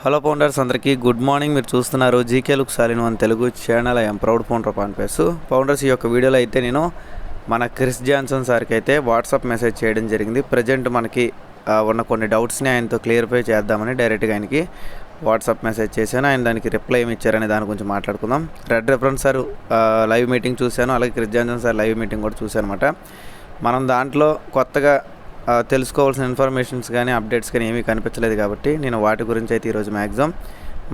Hello founders అందరికీ good morning. మీరు చూస్తున్నారు GK look సాలిన్ one Telugu channel. I'm proud founder పాన్పేస్ founders ఈ యొక్క వీడియోలో అయితే నేను మన క్రిస్ జాన్సన్ సార్కి అయితే వాట్సాప్ మెసేజ్ చేయడం జరిగింది. ప్రజెంట్ మనకి ఉన్న కొన్ని డౌట్స్ని ఆయనతో క్లియర్ఫై చేద్దామని డైరెక్ట్గా ఆయనకి వాట్సాప్ మెసేజ్ చేశాను. ఆయన దానికి రిప్లై ఏమి ఇచ్చారనే దాని గురించి మాట్లాడుకుందాం. Red reference sir live meeting చూశాను. అలాగే Chris Johnson sir live meeting కూడా చూశాను అనమాట మనం దాంట్లో కొత్తగా తెలుసుకోవాల్సిన ఇన్ఫర్మేషన్స్ కానీ అప్డేట్స్ కానీ ఏమీ కనిపించలేదు కాబట్టి నేను వాటి గురించి అయితే ఈరోజు మ్యాక్సిమం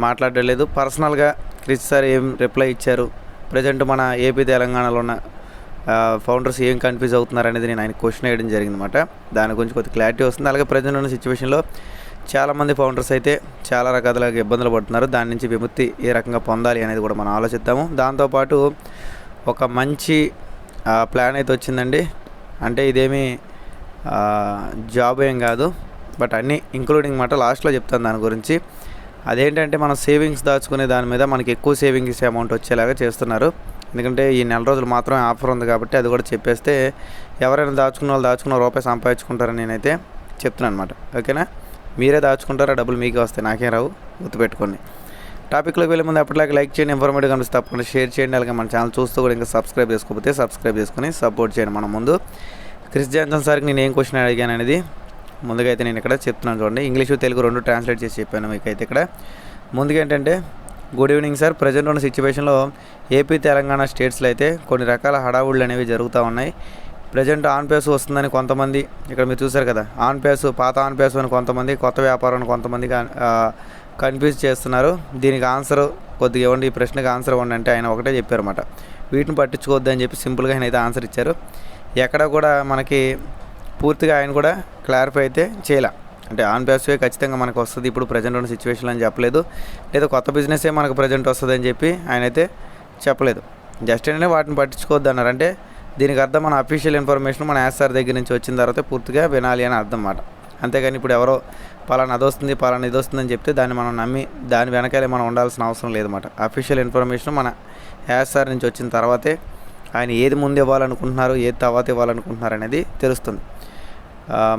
మాట్లాడలేదు. పర్సనల్గా క్రిస్ సార్ ఏం రిప్లై ఇచ్చారు? ప్రజెంట్ మన ఏపీ తెలంగాణలో ఉన్న ఫౌండర్స్ ఏం కన్ఫ్యూజ్ అవుతున్నారు అనేది నేను ఆయన క్వశ్చన్ వేయడం జరిగింది అనమాట దాని గురించి కొద్ది క్లారిటీ వస్తుంది. అలాగే ప్రజెంట్ ఉన్న సిచ్యువేషన్లో చాలామంది ఫౌండర్స్ అయితే చాలా రకాలుగా ఇబ్బందులు పడుతున్నారు. దాని నుంచి విముక్తి ఏ రకంగా పొందాలి అనేది కూడా మనం ఆలోచిద్దాము. దాంతోపాటు ఒక మంచి ప్లాన్ అయితే వచ్చిందండి. అంటే ఇదేమీ జాబ్ ఏం కాదు. బట్ అన్నీ ఇంక్లూడింగ్ మాట లాస్ట్లో చెప్తాను దాని గురించి. అదేంటంటే మనం సేవింగ్స్ దాచుకునే దాని మీద మనకి ఎక్కువ సేవింగ్స్ అమౌంట్ వచ్చేలాగా చేస్తున్నారు. ఎందుకంటే ఈ నెల రోజులు మాత్రమే ఆఫర్ ఉంది కాబట్టి అది కూడా చెప్పేస్తే ఎవరైనా దాచుకున్న వాళ్ళు దాచుకున్న రూపాయి సంపాదించుకుంటారని నేనైతే చెప్తున్నాను అనమాట ఓకేనా? మీరే దాచుకుంటారా? డబ్బులు మీకే వస్తాయి. నాకేం రావు. గుర్తుపెట్టుకోండి. టాపిక్లోకి వెళ్ళే ముందు అప్పటిలాగా లైక్ చేయండి ఇన్ఫర్మేటివ్ కనిపిస్తే తప్పకుండా షేర్ చేయండి. అలాగే మన ఛానల్ చూస్తూ కూడా ఇంకా సబ్స్క్రైబ్ చేసుకోకపోతే సబ్స్క్రైబ్ చేసుకుని సపోర్ట్ చేయండి మనం ముందు. క్రిస్ జాన్సన్ సార్కి నేను ఏం క్వశ్చన్ అడిగాను అనేది ముందుగా అయితే నేను ఇక్కడ చెప్తున్నాను చూడండి. ఇంగ్లీషు తెలుగు రెండు ట్రాన్స్లేట్ చేసి చెప్పాను మీకు అయితే ఇక్కడ. ముందుగా ఏంటంటే గుడ్ ఈవినింగ్ సార్ ప్రజెంట్ ఉన్న సిచ్యువేషన్లో ఏపీ తెలంగాణ స్టేట్స్లో అయితే కొన్ని రకాల హడావుళ్ళు అనేవి జరుగుతూ ఉన్నాయి. ప్రజెంట్ ఆన్ పేస్ వస్తుందని కొంతమంది ఇక్కడ మీరు చూసారు కదా ఆన్ పేస్ పాత ఆన్ పేస్ అని కొంతమంది కొత్త వ్యాపారం అని కొంతమంది కన్ఫ్యూజ్ చేస్తున్నారు. దీనికి ఆన్సర్ కొద్దిగా ఇవ్వండి. ఈ ప్రశ్నకి ఆన్సర్ ఇవ్వండి అంటే ఆయన ఒకటే చెప్పారన్నమాట. వీటిని పట్టించుకోవద్దని చెప్పి సింపుల్గా ఆయన అయితే ఆన్సర్ ఇచ్చారు. ఎక్కడ కూడా మనకి పూర్తిగా ఆయన కూడా క్లారిఫై అయితే చేయలే. అంటే ఆన్ పేస్వే ఖచ్చితంగా మనకు వస్తుంది. ఇప్పుడు ప్రజెంట్ ఉన్న సిచ్యువేషన్ అని చెప్పలేదు. లేదా కొత్త బిజినెసే మనకు ప్రజెంట్ వస్తుంది అని చెప్పి ఆయన అయితే చెప్పలేదు. జస్ట్ ఏంటంటే వాటిని పట్టించుకోవద్దు అన్నారు. అంటే దీనికి అర్థం మన అఫీషియల్ ఇన్ఫర్మేషన్ మన యాస్ఆర్ దగ్గర నుంచి వచ్చిన తర్వాత పూర్తిగా వినాలి అని అర్థం అన్నమాట అంతేగాని ఇప్పుడు ఎవరో పలానా అది వస్తుంది పలానా ఇది వస్తుందని చెప్తే దాన్ని మనం నమ్మి దాని వెనకాలే మనం ఉండాల్సిన అవసరం లేదన్నమాట. అఫీషియల్ ఇన్ఫర్మేషన్ మన యాస్ఆర్ నుంచి వచ్చిన తర్వాతే ఆయన ఏది ముందు ఇవ్వాలనుకుంటున్నారు ఏది తర్వాత ఇవ్వాలనుకుంటున్నారు అనేది తెలుస్తుంది.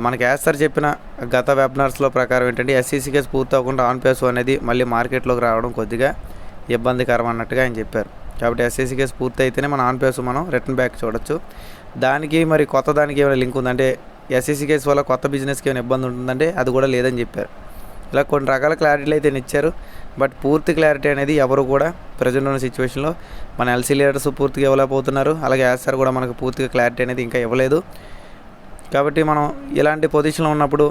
మనకి యాజ్ సార్ చెప్పిన గత వెబినార్స్లో ప్రకారం ఏంటంటే ఎస్సీసీ కేసు పూర్తి అవ్వకుండా ఆన్ పేస్ అనేది మళ్ళీ మార్కెట్లోకి రావడం కొద్దిగా ఇబ్బందికరం అన్నట్టుగా ఆయన చెప్పారు. కాబట్టి ఎస్సీసీ కేసు పూర్తి అయితేనే మన ఆన్ పేస్ మనం రిటర్న్ బ్యాక్ చూడొచ్చు. దానికి మరి కొత్త దానికి ఏమైనా లింక్ ఉందంటే ఎస్సీసీ కేసు వల్ల కొత్త బిజినెస్కి ఏమైనా ఇబ్బంది ఉంటుందంటే అది కూడా లేదని చెప్పారు. ఇలా కొన్ని రకాల క్లారిటీలు అయితే ఇచ్చారు. బట్ పూర్తి క్లారిటీ అనేది ఎవరు కూడా ప్రజెంట్ ఉన్న సిచ్యువేషన్లో మన ఎల్సీ లీడర్స్ పూర్తిగా ఇవ్వలేకపోతున్నారు. అలాగే యాస్ఆర్ కూడా మనకు పూర్తిగా క్లారిటీ అనేది ఇంకా ఇవ్వలేదు. కాబట్టి మనం ఇలాంటి పొజిషన్లో ఉన్నప్పుడు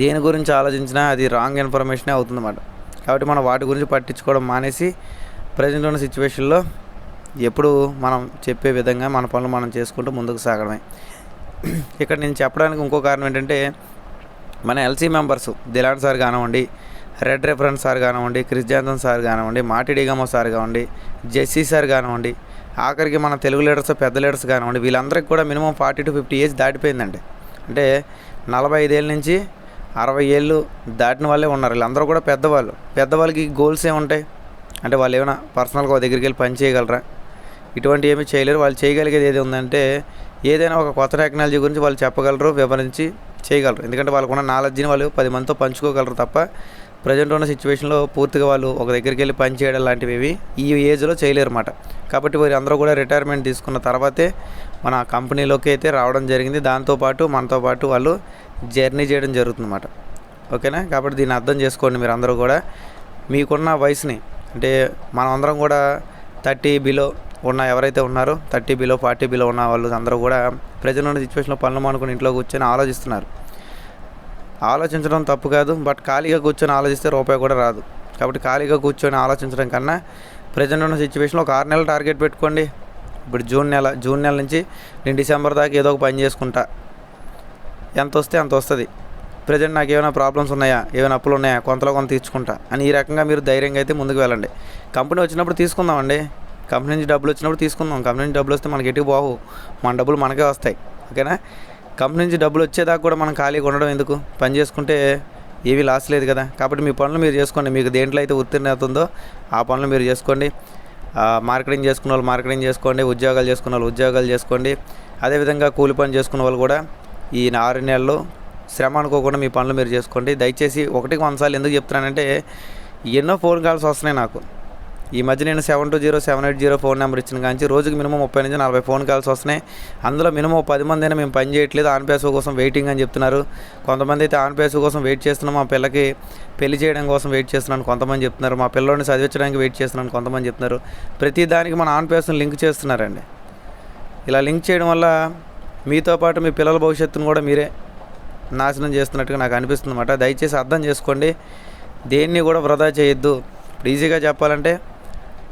దేని గురించి ఆలోచించినా అది రాంగ్ ఇన్ఫర్మేషనే అవుతుందన్నమాట. కాబట్టి మనం వాటి గురించి పట్టించుకోవడం మానేసి ప్రజెంట్ ఉన్న సిచ్యువేషన్లో ఎప్పుడు మనం చెప్పే విధంగా మన పనులు మనం చేసుకుంటూ ముందుకు సాగడమే. ఇక్కడ నేను చెప్పడానికి ఇంకో కారణం ఏంటంటే మన ఎల్సీ మెంబర్స్ దిలాన్ సార్ కానివ్వండి రెడ్ రెఫరెన్స్ సార్ కానివ్వండి క్రిస్ జాన్సన్ సార్ కానివ్వండి మాటి డిగమో సార్ కానివ్వండి జెస్సీ సార్ కానివ్వండి ఆఖరికి మన తెలుగు లీడర్స్ పెద్ద లీడర్స్ కానివ్వండి వీళ్ళందరికీ కూడా minimum forty to fifty age దాటిపోయిందండి. అంటే నలభై ఐదేళ్ళ నుంచి అరవై ఏళ్ళు దాటిన వాళ్ళే ఉన్నారు. వీళ్ళందరూ కూడా పెద్దవాళ్ళు. పెద్దవాళ్ళకి గోల్స్ ఏముంటాయి అంటే వాళ్ళు ఏమైనా పర్సనల్గా ఒక దగ్గరికి వెళ్ళి పని చేయగలరా? ఇటువంటి ఏమీ చేయలేరు. వాళ్ళు చేయగలిగేది ఏది ఉందంటే ఏదైనా ఒక కొత్త టెక్నాలజీ గురించి వాళ్ళు చెప్పగలరు వివరించి చేయగలరు. ఎందుకంటే వాళ్ళకున్న నాలెడ్జ్ని వాళ్ళు పది మందితో పంచుకోగలరు తప్ప ప్రజెంట్ ఉన్న సిచ్యువేషన్లో పూర్తిగా వాళ్ళు ఒక దగ్గరికి వెళ్ళి పని చేయడం లాంటివి ఇవి ఈ ఏజ్లో చేయలేరు అన్నమాట కాబట్టి వీరు అందరూ కూడా రిటైర్మెంట్ తీసుకున్న తర్వాతే మన కంపెనీలోకి అయితే రావడం జరిగింది. దాంతోపాటు మనతో పాటు వాళ్ళు జర్నీ చేయడం జరుగుతుందన్నమాట. ఓకేనా? కాబట్టి దీన్ని అర్థం చేసుకోండి మీరు అందరూ కూడా. మీకున్న వయసుని అంటే మనం అందరం కూడా థర్టీ బిలో ఉన్న ఎవరైతే ఉన్నారో థర్టీ బిలో ఫార్టీ బిలో ఉన్న వాళ్ళు అందరూ కూడా ప్రజలు ఉన్న సిచ్యువేషన్లో పనులు మానుకుని ఇంట్లో కూర్చొని ఆలోచిస్తున్నారు. ఆలోచించడం తప్పు కాదు బట్ ఖాళీగా కూర్చొని ఆలోచిస్తే రూపాయి కూడా రాదు. కాబట్టి ఖాళీగా కూర్చొని ఆలోచించడం కన్నా ప్రజెంట్ ఉన్న సిచ్యువేషన్లో ఒక ఆరు నెలలు టార్గెట్ పెట్టుకోండి. ఇప్పుడు జూన్ నెల జూన్ నెల నుంచి నేను డిసెంబర్ దాకా ఏదో ఒక పని చేసుకుంటా. ఎంత వస్తే అంత వస్తుంది. ప్రజెంట్ నాకు ఏమైనా ప్రాబ్లమ్స్ ఉన్నాయా? ఏమైనా అప్పులు ఉన్నాయా? కొంతలో కొంత తీర్చుకుంటా. అని ఈ రకంగా మీరు ధైర్యంగా అయితే ముందుకు వెళ్ళండి. కంపెనీ వచ్చినప్పుడు తీసుకుందామండి. కంపెనీ నుంచి డబ్బులు వచ్చినప్పుడు తీసుకుందాం. కంపెనీ నుంచి డబ్బులు వస్తే మనకి ఎటు బాగు. మన డబ్బులు మనకే వస్తాయి. ఓకేనా? కంపెనీ నుంచి డబ్బులు వచ్చేదాకా కూడా మనం ఖాళీగా ఉండడం ఎందుకు? పని చేసుకుంటే ఏమీ లాస్ లేదు కదా. కాబట్టి మీ పనులు మీరు చేసుకోండి. మీకు దేంట్లో అయితే ఉత్తీర్ణత ఉందో ఆ పనులు మీరు చేసుకోండి. మార్కెటింగ్ చేసుకున్న వాళ్ళు మార్కెటింగ్ చేసుకోండి. ఉద్యోగాలు చేసుకున్న వాళ్ళు ఉద్యోగాలు చేసుకోండి. అదేవిధంగా కూలి పని చేసుకున్న వాళ్ళు కూడా ఈ ఆరు నెలలు శ్రమ అనుకోకుండా మీ పనులు మీరు చేసుకోండి. దయచేసి ఒకటికి వంద సార్లు ఎందుకు చెప్తున్నానంటే ఎన్నో ఫోన్ కాల్స్ వస్తున్నాయి నాకు. ఈ మధ్య నేను seven two zero seven eight zero phone number ఇచ్చిన కానీ రోజుకి మినిమం ముప్పై నుంచి నలభై ఫోన్ కాల్స్ వస్తున్నాయి. అందులో మినిమం పది మంది అయినా మేము పని చేయట్లేదు. ఆన్పేసో కోసం వెయిటింగ్ అని చెప్తున్నారు. కొంతమంది అయితే ఆన్పేసో కోసం వెయిట్ చేస్తున్నాం మా పిల్లకి పెళ్ళి చేయడం కోసం వెయిట్ చేస్తున్నాను కొంతమంది చెప్తున్నారు. మా పిల్లోని చదివించడానికి వెయిట్ చేస్తున్నాను కొంతమంది చెప్తున్నారు. ప్రతి దానికి మన ఆన్ లింక్ చేస్తున్నారండి. ఇలా లింక్ చేయడం వల్ల మీతో పాటు మీ పిల్లల భవిష్యత్తును కూడా మీరే నాశనం చేస్తున్నట్టుగా నాకు అనిపిస్తుంది అనమాట దయచేసి అర్థం చేసుకోండి. దేన్ని కూడా వృధా చేయొద్దు. ఇప్పుడు ఈజీగా చెప్పాలంటే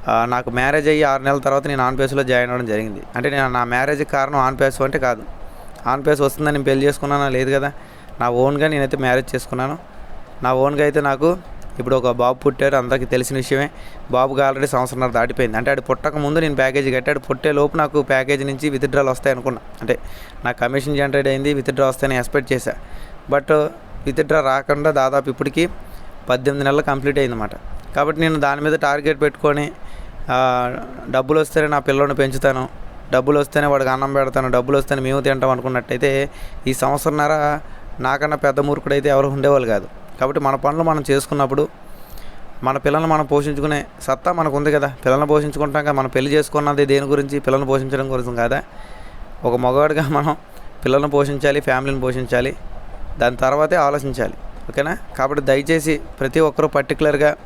నాకు మ్యారేజ్ అయ్యి ఆరు నెలల తర్వాత నేను ఆన్పేస్లో జాయిన్ అవ్వడం జరిగింది. అంటే నేను నా మ్యారేజ్కి కారణం ఆన్పేస్ అంటే కాదు. ఆన్పేస్ వస్తుందని నేను పెళ్ళి చేసుకున్నానా? లేదు కదా. నా ఓన్గా నేనైతే మ్యారేజ్ చేసుకున్నాను. నా ఓన్గా అయితే నాకు ఇప్పుడు ఒక బాబు పుట్టారు అందరికీ తెలిసిన విషయమే. బాబుకి ఆల్రెడీ సంవత్సరంన్నర దాటిపోయింది. అంటే అది పుట్టక ముందు నేను ప్యాకేజీ కట్టాడు పుట్టే లోపు నాకు ప్యాకేజీ నుంచి విత్డ్రాలు వస్తాయి అనుకున్నా. అంటే నా కమిషన్ జనరేట్ అయింది విత్డ్రా వస్తాయని ఎక్స్పెక్ట్ చేశా. బట్ విత్డ్రా రాకుండా దాదాపు ఇప్పటికి పద్దెనిమిది నెలలు కంప్లీట్ అయిందన్నమాట. కాబట్టి నేను దాని మీద టార్గెట్ పెట్టుకొని డబ్బులు వస్తేనే నా పిల్లల్ని పెంచుతాను. డబ్బులు వస్తేనే వాడికి అన్నం పెడతాను. డబ్బులు వస్తేనే మేము తింటాం అనుకున్నట్టయితే ఈ సంవత్సరంన్నర నాకన్నా పెద్ద మూర్ఖుడైతే ఎవరు ఉండేవాళ్ళు కాదు. కాబట్టి మన పనులు మనం చేసుకున్నప్పుడు మన పిల్లల్ని మనం పోషించుకునే సత్తా మనకు ఉంది కదా. పిల్లల్ని పోషించుకుంటాం కదా. మనం పెళ్ళి చేసుకున్నది దేని గురించి? పిల్లల్ని పోషించడం గురించి కాదా? ఒక మగవాడిగా మనం పిల్లల్ని పోషించాలి ఫ్యామిలీని పోషించాలి దాని తర్వాతే ఆలోచించాలి. ఓకేనా? కాబట్టి దయచేసి ప్రతి ఒక్కరూ పర్టికులర్గా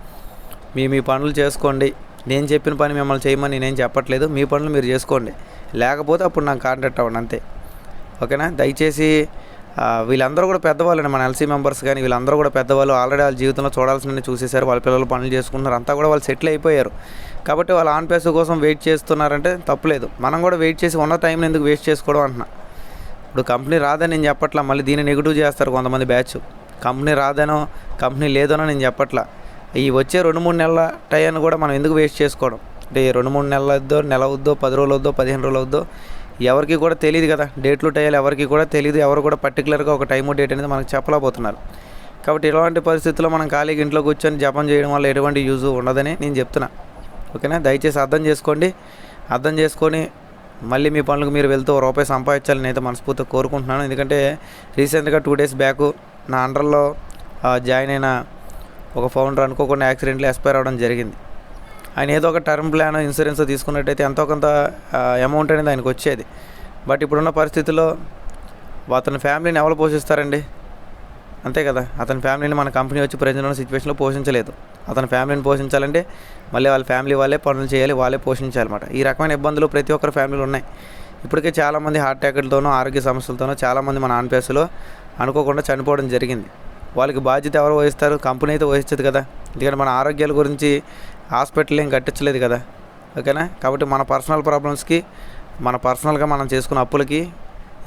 మీ మీ పనులు చేసుకోండి. నేను చెప్పిన పని మిమ్మల్ని చేయమని నేనేం చెప్పట్లేదు. మీ పనులు మీరు చేసుకోండి. లేకపోతే అప్పుడు నాకు కాంటాక్ట్ అవ్వండి అంతే. ఓకేనా? దయచేసి వీళ్ళందరూ కూడా పెద్దవాళ్ళండి మన ఎల్సీ మెంబర్స్ కానీ వీళ్ళందరూ కూడా పెద్దవాళ్ళు ఆల్రెడీ వాళ్ళ జీవితంలో చూడాల్సిన చూసేశారు. వాళ్ళ పిల్లలు పనులు చేసుకుంటున్నారు. అంతా కూడా వాళ్ళు సెటిల్ అయిపోయారు. కాబట్టి వాళ్ళు ఆన్ పేస్ కోసం వెయిట్ చేస్తున్నారంటే తప్పులేదు. మనం కూడా వెయిట్ చేసి ఉన్న టైంని ఎందుకు వేస్ట్ చేసుకోవడం అంటున్నా. ఇప్పుడు కంపెనీ రాదని నేను చెప్పట్లా మళ్ళీ దీన్ని నెగిటివ్ చేస్తారు కొంతమంది బ్యాచ్. కంపెనీ రాదనో కంపెనీ లేదనో నేను చెప్పట్లా. ఈ వచ్చే రెండు మూడు నెలల టైంని కూడా మనం ఎందుకు వేస్ట్ చేసుకోవడం? అంటే రెండు మూడు నెలల వద్దో నెల వద్దో పది రోజులు వద్దో పదిహేను రోజులు వద్దో ఎవరికి కూడా తెలియదు కదా. డేట్లు టైలు ఎవరికి కూడా తెలియదు. ఎవరు కూడా పర్టికులర్గా ఒక టైము డేట్ అనేది మనకు చెప్పలేకపోతున్నారు. కాబట్టి ఇలాంటి పరిస్థితుల్లో మనం ఖాళీగా ఇంట్లో కూర్చొని జపం చేయడం వల్ల ఎటువంటి యూజ్ ఉండదని నేను చెప్తున్నా. ఓకేనా? దయచేసి అర్థం చేసుకోండి. అర్థం చేసుకొని మళ్ళీ మీ పనులకు మీరు వెళ్తూ రూపాయి సంపాదించాలని అయితే మనస్ఫూర్తిగా కోరుకుంటున్నాను. ఎందుకంటే రీసెంట్గా టూ డేస్ బ్యాక్ నా అండర్లో జాయిన్ అయిన ఒక ఫౌండర్ అనుకోకుండా యాక్సిడెంట్లు ఎక్స్పైర్ అవ్వడం జరిగింది. ఆయన ఏదో ఒక టర్మ్ ప్లాన్ ఇన్సూరెన్స్ తీసుకున్నట్టయితే ఎంతో కొంత అమౌంట్ అనేది ఆయనకు వచ్చేది. బట్ ఇప్పుడున్న పరిస్థితుల్లో అతని ఫ్యామిలీని ఎవరు పోషిస్తారండి? అంతే కదా. అతని ఫ్యామిలీని మన కంపెనీ వచ్చి ప్రజెంట్ ఉన్న సిచ్యువేషన్లో పోషించలేదు. అతని ఫ్యామిలీని పోషించాలంటే మళ్ళీ వాళ్ళ ఫ్యామిలీ వాళ్ళే పనులు చేయాలి వాళ్ళే పోషించాలన్నమాట. ఈ రకమైన ఇబ్బందులు ప్రతి ఒక్కరి ఫ్యామిలీలు ఉన్నాయి. ఇప్పటికే చాలామంది హార్ట్ అటాక్లతోనో ఆరోగ్య సమస్యలతోనో చాలామంది మన ఆన్పేసులో అనుకోకుండా చనిపోవడం జరిగింది. వాళ్ళకి బాధ్యత ఎవరు వహిస్తారు? కంపెనీ అయితే వహిస్తుంది కదా. ఎందుకంటే మన ఆరోగ్యాల గురించి హాస్పిటల్ ఏం కట్టించలేదు కదా. ఓకేనా? కాబట్టి మన పర్సనల్ ప్రాబ్లమ్స్కి మన పర్సనల్గా మనం చేసుకున్న అప్పులకి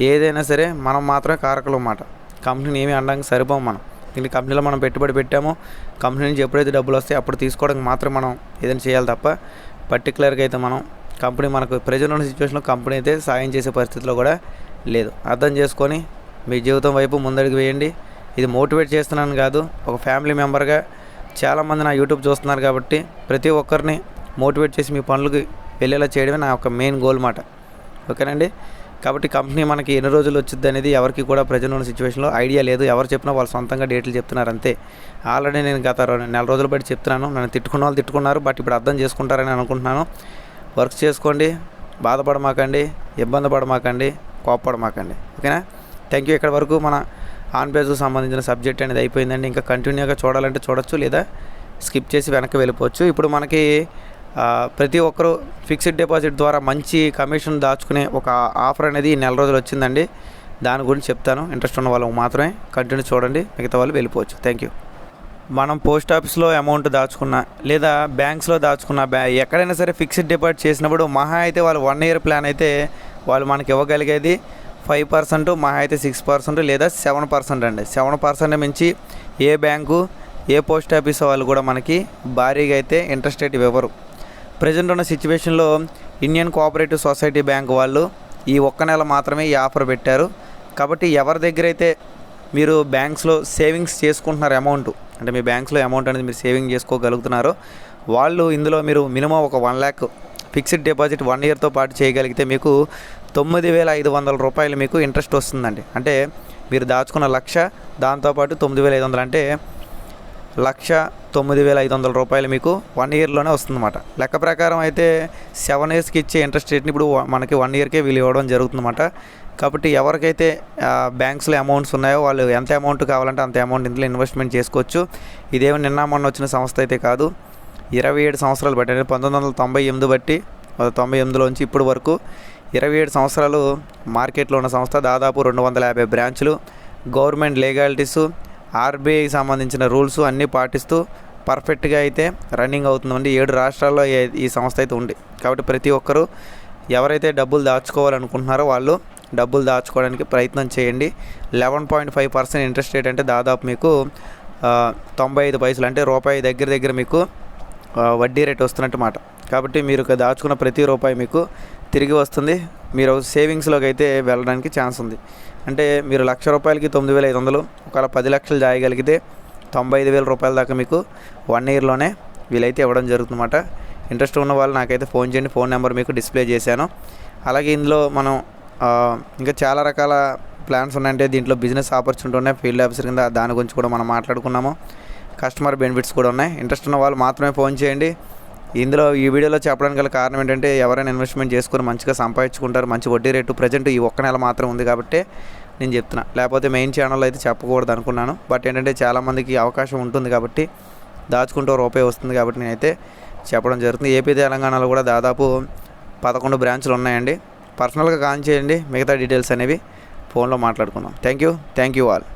ఏదైనా సరే మనం మాత్రమే కారకులు అన్నమాట. కంపెనీని ఏమీ అనడానికి సరిపోం మనం. దీన్ని కంపెనీలో మనం పెట్టుబడి పెట్టామో. కంపెనీ నుంచి ఎప్పుడైతే డబ్బులు వస్తాయి అప్పుడు తీసుకోవడానికి మాత్రమే మనం ఏదైనా చేయాలి తప్ప పర్టికులర్గా అయితే మనం కంపెనీ మనకు ప్రజెంట్ ఉన్న సిచ్యువేషన్లో కంపెనీ అయితే సాయం చేసే పరిస్థితిలో కూడా లేదు. అర్థం చేసుకొని మీ జీవితం వైపు ముందడుగు వేయండి. ఇది మోటివేట్ చేస్తున్నాను కాదు ఒక ఫ్యామిలీ మెంబర్గా చాలామంది నా యూట్యూబ్ చూస్తున్నారు కాబట్టి ప్రతి ఒక్కరిని మోటివేట్ చేసి మీ పనులకు వెళ్ళేలా చేయడమే నా యొక్క మెయిన్ గోల్ మాట. ఓకేనండి? కాబట్టి కంపెనీ మనకి ఎన్ని రోజులు వచ్చింది అనేది ఎవరికి కూడా ప్రజెంట్ ఉన్న సిచ్యువేషన్లో ఐడియా లేదు. ఎవరు చెప్పినా వాళ్ళు సొంతంగా డేట్లు చెప్తున్నారు అంతే. ఆల్రెడీ నేను గత నెల రోజుల బట్టి చెప్తున్నాను. నన్ను తిట్టుకున్న వాళ్ళు తిట్టుకున్నారు. బట్ ఇప్పుడు అర్థం చేసుకుంటారని అనుకుంటున్నాను. వర్క్ చేసుకోండి. బాధపడమాకండి. ఇబ్బంది పడమాకండి. కోప్పడమాకండి. ఓకేనా? థ్యాంక్ యూ ఇక్కడ వరకు మన ఆన్ పేజ్కి సంబంధించిన సబ్జెక్ట్ అనేది అయిపోయిందండి. ఇంకా కంటిన్యూగా చూడాలంటే చూడొచ్చు లేదా స్కిప్ చేసి వెనక్కి వెళ్ళిపోవచ్చు. ఇప్పుడు మనకి ప్రతి ఒక్కరూ ఫిక్స్డ్ డిపాజిట్ ద్వారా మంచి కమిషన్ దాచుకునే ఒక ఆఫర్ అనేది ఈ నెల రోజులు వచ్చిందండి. దాని గురించి చెప్తాను. ఇంట్రెస్ట్ ఉన్న వాళ్ళకి మాత్రమే కంటిన్యూ చూడండి. మిగతా వాళ్ళు వెళ్ళిపోవచ్చు. థ్యాంక్ యూ మనం పోస్ట్ ఆఫీస్లో అమౌంట్ దాచుకున్నా లేదా బ్యాంక్స్లో దాచుకున్న బ్యా ఎక్కడైనా సరే ఫిక్స్డ్ డిపాజిట్ చేసినప్పుడు మహా అయితే వాళ్ళు వన్ ఇయర్ ప్లాన్ అయితే వాళ్ళు మనకి ఇవ్వగలిగేది ఫైవ్ పర్సెంట్ మహా అయితే సిక్స్ పర్సెంట్ లేదా సెవెన్ పర్సెంట్ అండి. సెవెన్ పర్సెంట్ మించి ఏ బ్యాంకు ఏ పోస్ట్ ఆఫీస్ వాళ్ళు కూడా మనకి భారీగా అయితే ఇంట్రెస్ట్ రేట్ ఇవ్వరు. ప్రజెంట్ ఉన్న సిచ్యువేషన్లో ఇండియన్ కోఆపరేటివ్ సొసైటీ బ్యాంక్ వాళ్ళు ఈ ఒక్క నెల మాత్రమే ఈ ఆఫర్ పెట్టారు. కాబట్టి ఎవరి దగ్గర అయితే మీరు బ్యాంక్స్లో సేవింగ్స్ చేసుకుంటున్నారు అమౌంట్ అంటే మీ బ్యాంక్స్లో అమౌంట్ అనేది మీరు సేవింగ్ చేసుకోగలుగుతున్నారో వాళ్ళు ఇందులో మీరు మినిమం ఒక one lakh fixed deposit one ఇయర్తో పాటు చేయగలిగితే మీకు తొమ్మిది వేల ఐదు వందల రూపాయలు మీకు ఇంట్రెస్ట్ వస్తుందండి. అంటే మీరు దాచుకున్న లక్ష దాంతోపాటు తొమ్మిది వేల ఐదు వందలు అంటే లక్ష తొమ్మిది వేల ఐదు వందల రూపాయలు మీకు వన్ ఇయర్లోనే వస్తుందన్నమాట. లెక్క ప్రకారం అయితే సెవెన్ ఇయర్స్కి ఇచ్చే ఇంట్రెస్ట్ రేట్ని ఇప్పుడు మనకి వన్ ఇయర్కే వీళ్ళు ఇవ్వడం జరుగుతుందన్నమాట. కాబట్టి ఎవరికైతే బ్యాంక్స్లో అమౌంట్స్ ఉన్నాయో వాళ్ళు ఎంత అమౌంట్ కావాలంటే అంత అమౌంట్ ఇందులో ఇన్వెస్ట్మెంట్ చేసుకోవచ్చు. ఇదేమి నిన్న మొన్న వచ్చిన సంస్థ అయితే కాదు ఇరవై ఏడు సంవత్సరాలు బట్టి అంటే పంతొమ్మిది వందల తొంభై ఎనిమిది బట్టి తొంభై ఎనిమిదిలోంచి ఇప్పటి వరకు ఇరవై ఏడు సంవత్సరాలు మార్కెట్లో ఉన్న సంస్థ దాదాపు రెండు వందల యాభై బ్రాంచ్లు గవర్నమెంట్ లీగాలిటీస్ ఆర్బీఐకి సంబంధించిన రూల్స్ అన్నీ పాటిస్తూ పర్ఫెక్ట్గా అయితే రన్నింగ్ అవుతుందండి. ఏడు రాష్ట్రాల్లో ఈ సంస్థ అయితే ఉంది. కాబట్టి ప్రతి ఒక్కరూ ఎవరైతే డబ్బులు దాచుకోవాలనుకుంటున్నారో వాళ్ళు డబ్బులు దాచుకోవడానికి ప్రయత్నం చేయండి. Eleven point five percent interest rate అంటే దాదాపు మీకు తొంభై ఐదు పైసలు అంటే రూపాయి దగ్గర దగ్గర మీకు వడ్డీ రేట్ వస్తున్నట్టు మాట. కాబట్టి మీరు దాచుకున్న ప్రతి రూపాయి మీకు తిరిగి వస్తుంది. మీరు సేవింగ్స్లోకి అయితే వెళ్ళడానికి ఛాన్స్ ఉంది. అంటే మీరు లక్ష రూపాయలకి తొమ్మిది వేల ఐదు వందలు ఒకవేళ పది లక్షలు జాయగలిగితే తొంభై ఐదు వేల రూపాయల దాకా మీకు వన్ ఇయర్లోనే వీలైతే ఇవ్వడం జరుగుతుందన్నమాట. ఇంట్రెస్ట్ ఉన్న వాళ్ళు నాకైతే ఫోన్ చేయండి. ఫోన్ నెంబర్ మీకు డిస్ప్లే చేశాను. అలాగే ఇందులో మనం ఇంకా చాలా రకాల ప్లాన్స్ ఉన్నాయంటే దీంట్లో బిజినెస్ ఆపర్చునిటీ ఉన్నాయి. ఫీల్డ్ ఆఫీసర్ కింద దాని గురించి కూడా మనం మాట్లాడుకున్నాము. కస్టమర్ బెనిఫిట్స్ కూడా ఉన్నాయి. ఇంట్రెస్ట్ ఉన్న వాళ్ళు మాత్రమే ఫోన్ చేయండి. ఇందులో ఈ వీడియోలో చెప్పడానికి గల కారణం ఏంటంటే ఎవరైనా ఇన్వెస్ట్మెంట్ చేసుకొని మంచిగా సంపాదించుకుంటారు మంచి వడ్డీ రేటు ప్రజెంట్ ఈ ఒక్క నెల మాత్రం ఉంది కాబట్టి నేను చెప్తున్నా. లేకపోతే మెయిన్ ఛానల్లో అయితే చెప్పకూడదు అనుకున్నాను. బట్ ఏంటంటే చాలామందికి అవకాశం ఉంటుంది కాబట్టి దాచుకుంటూ రూపాయి వస్తుంది కాబట్టి నేనైతే చెప్పడం జరుగుతుంది. ఏపీ తెలంగాణలో కూడా దాదాపు పదకొండు బ్రాంచ్లు ఉన్నాయండి. పర్సనల్గా కాల్ చేయండి. మిగతా డీటెయిల్స్ అనేవి ఫోన్లో మాట్లాడుకుందాం. Thank you thank you all